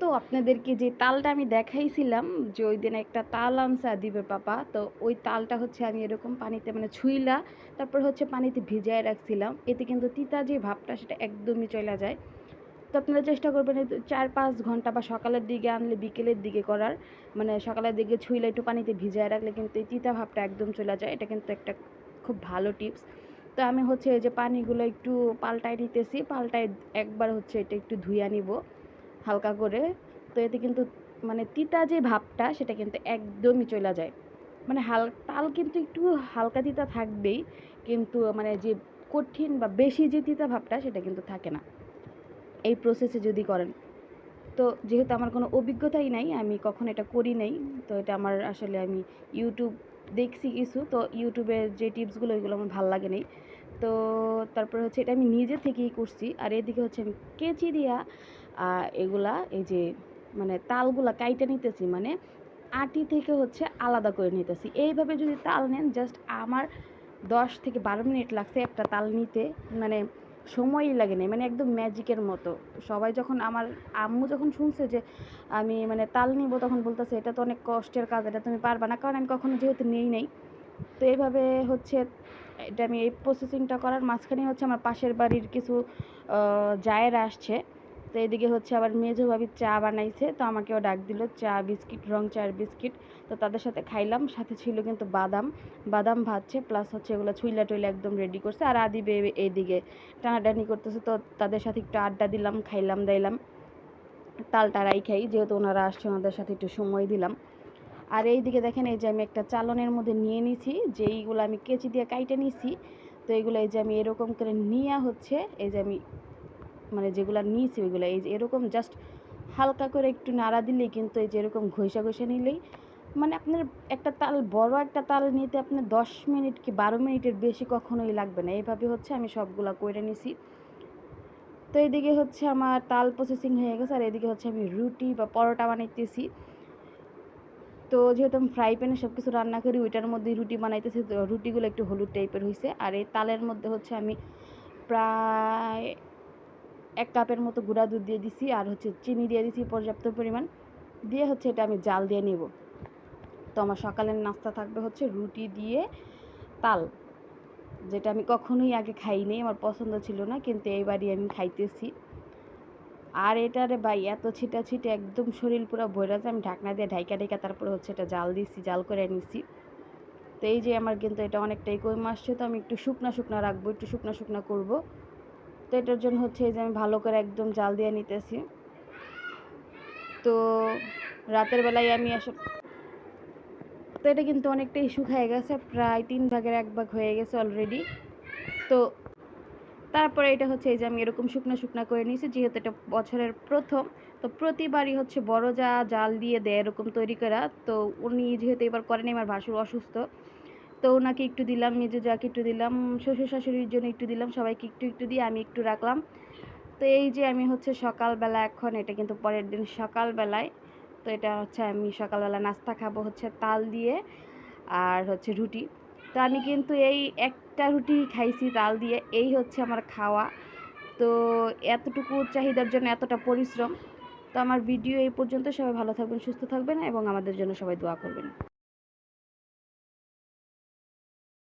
তো আপনাদেরকে যে তালটা আমি দেখাইছিলাম যে ওই দিন একটা তাল আনছে আদিবের পাপা, তো ওই তালটা হচ্ছে আমি এরকম পানিতে মানে ছুইলা, তারপর হচ্ছে পানিতে ভিজায় রাখছিলাম। এতে কিন্তু তিতা যে ভাবটা সেটা একদমই চলে যায়। তো আপনারা চেষ্টা করবেন চার পাঁচ ঘণ্টা বা সকালের দিকে আনলে বিকেলের দিকে করার মানে সকালের দিকে ছুইলে একটু পানিতে ভিজায় রাখলে কিন্তু এই তিতা ভাবটা একদম চলে যায়। এটা কিন্তু একটা খুব ভালো টিপস। তো আমি হচ্ছে এই যে পানিগুলো একটু পাল্টায় নিতেছি, পাল্টায় একবার হচ্ছে এটা একটু ধুইয়া নিব। হালকা করে, তো এতে কিন্তু মানে তিতা যে ভাবটা সেটা কিন্তু একদমই চলে যায়। মানে হাল, তাল কিন্তু একটু হালকা তিতা থাকবেই, কিন্তু মানে যে কঠিন বা বেশি যে তিতা ভাবটা সেটা কিন্তু থাকে না। এই প্রসেসে যদি করেন। তো যেহেতু আমার কোনো অভিজ্ঞতাই নাই, আমি কখন এটা করি নাই, তো এটা আমার আসলে আমি ইউটিউব দেখছি কিছু, তো ইউটিউবের যে টিপসগুলো ওইগুলো আমার ভালো লাগে নেই। তো তারপরে হচ্ছে এটা আমি নিজে থেকেই করছি, আর এদিকে হচ্ছে আমি কেচি দিয়া এগুলা এই যে মানে তালগুলা কাইটে নিতেছি মানে আটি থেকে হচ্ছে আলাদা করে নিতেছি। এইভাবে যদি তাল নেন জাস্ট আমার দশ থেকে বারো মিনিট লাগছে একটা তাল নিতে মানে সময়ই লাগে নাই মানে একদম ম্যাজিকের মতো। সবাই যখন আমার আম্মু যখন শুনছে যে আমি মানে তাল নিব তখন বলতেছে, এটা তো অনেক কষ্টের কাজ, এটা তুমি পারবা না। কারণ আমি কখনো যেহেতু নেই নাই। তো এইভাবে হচ্ছে এটা আমি এই প্রসেসিংটা করার মাঝখানে হচ্ছে আমার পাশের বাড়ির কিছু জায়েরা আসছে। তো এদিকে হচ্ছে আবার মেজো ভাবি চা বানাইছে, তো আমাকেও ডাক দিল, চা, বিস্কিট, রং চার বিস্কিট। তো তাদের সাথে খাইলাম, সাথে ছিল কিন্তু বাদাম। বাদাম ভাজছে প্লাস হচ্ছে এগুলো ছুইলা টুইলা একদম রেডি করছে, আর আদিবে এইদিকে টানাটানি করতেছে, তো তাদের সাথে একটু আড্ডা দিলাম, খাইলাম, দাইলাম। তাল টারাই খাই, যেহেতু ওনারা আসছে, ওনাদের সাথে একটু সময় দিলাম। আর এই দিকে দেখেন, এই যে আমি একটা চালনের মধ্যে নিয়ে নিছি যে এইগুলো আমি কেচি দিয়ে কাইটে নিছি, তো এইগুলো এই যে আমি এরকম করে নিয়ে হচ্ছে, এই যে আমি মানে যেগুলো নিয়েছি ওইগুলো, এই যে এরকম জাস্ট হালকা করে একটু নাড়া দিলেই কিন্তু এই যে এরকম ঘষা ঘষে নিলেই মানে আপনার একটা তাল, বড় একটা তাল নিতে আপনার দশ মিনিট কি বারো মিনিটের বেশি কখনোই লাগবে না। এইভাবে হচ্ছে আমি সবগুলা করে নিছি। তো এইদিকে হচ্ছে আমার তাল প্রসেসিং হয়ে গেছে, আর এদিকে হচ্ছে আমি রুটি বা পরোটা বানাইতেছি। তো যেহেতু আমি ফ্রাই প্যানে সব কিছু রান্না করি, ওইটার মধ্যে রুটি বানাইতেছি, তো রুটিগুলো একটু হলুদ টাইপের হয়েছে আর এই তালের মধ্যে হচ্ছে আমি প্রায় এক কাপের মতো গুঁড়া দুধ দিয়ে দিছি আর হচ্ছে চিনি দিয়ে দিছি পর্যাপ্ত পরিমাণ। দিয়ে হচ্ছে এটা আমি জাল দিয়ে নেব। তো আমার সকালের নাস্তা থাকবে হচ্ছে রুটি দিয়ে তাল, যেটা আমি কখনোই আগে খাইনি আমার পছন্দ ছিল না, কিন্তু এইবারই আমি খাইতেছি। আর এটারে ভাই এত ছিটা ছিটে একদম শরীর পুরো ভরে যায়, আমি ঢাকনা দিয়ে ঢাইকা ঢাইকা তারপরে হচ্ছে এটা জাল দিছি, জাল করে নিছি। তো এই যে আমার কিন্তু এটা অনেকটাই কই আসছে, তো আমি একটু শুকনা শুকনা রাখব, একটু শুকনা শুকনা করব। তো এটার জন্য হচ্ছে যে আমি ভালো করে একদম জাল দিয়ে নিতেছি। তো রাতের বেলায় আমি আসলে তো এটা কিন্তু অনেকটাই শুকায় গেছে, প্রায় তিন ভাগের এক ভাগ হয়ে গেছে অলরেডি তো তারপরে এটা হচ্ছে এই যে আমি এরকম শুকনো শুকনো করে নিয়েছি, যেহেতু এটা বছরের প্রথম, তো প্রতিবারই হচ্ছে বড় যা জাল দিয়ে দেয় এরকম তৈরি করা। তো উনি যেহেতু এবার করেনি আমার ভাসুর অসুস্থ তো ওনাকে একটু দিলাম, মেজো যাকে একটু দিলাম, শ্বশুর শাশুড়ির জন্য একটু দিলাম, সবাইকে একটু একটু দিয়ে আমি একটু রাখলাম। তো এই যে আমি হচ্ছে সকালবেলা এখন, এটা কিন্তু পরের দিন সকালবেলায়, তো এটা হচ্ছে আমি সকালবেলা নাস্তা খাব হচ্ছে তাল দিয়ে আর হচ্ছে রুটি। তো আমি কিন্তু এই একটা রুটি খাইছি তাল দিয়ে, এই হচ্ছে আমার খাওয়া। তো এতটুকু চাহিদার জন্য এতটা পরিশ্রম। তো আমার ভিডিও এই পর্যন্ত, সবাই ভালো থাকবেন, সুস্থ থাকবেন এবং আমাদের জন্য সবাই দোয়া করবেন।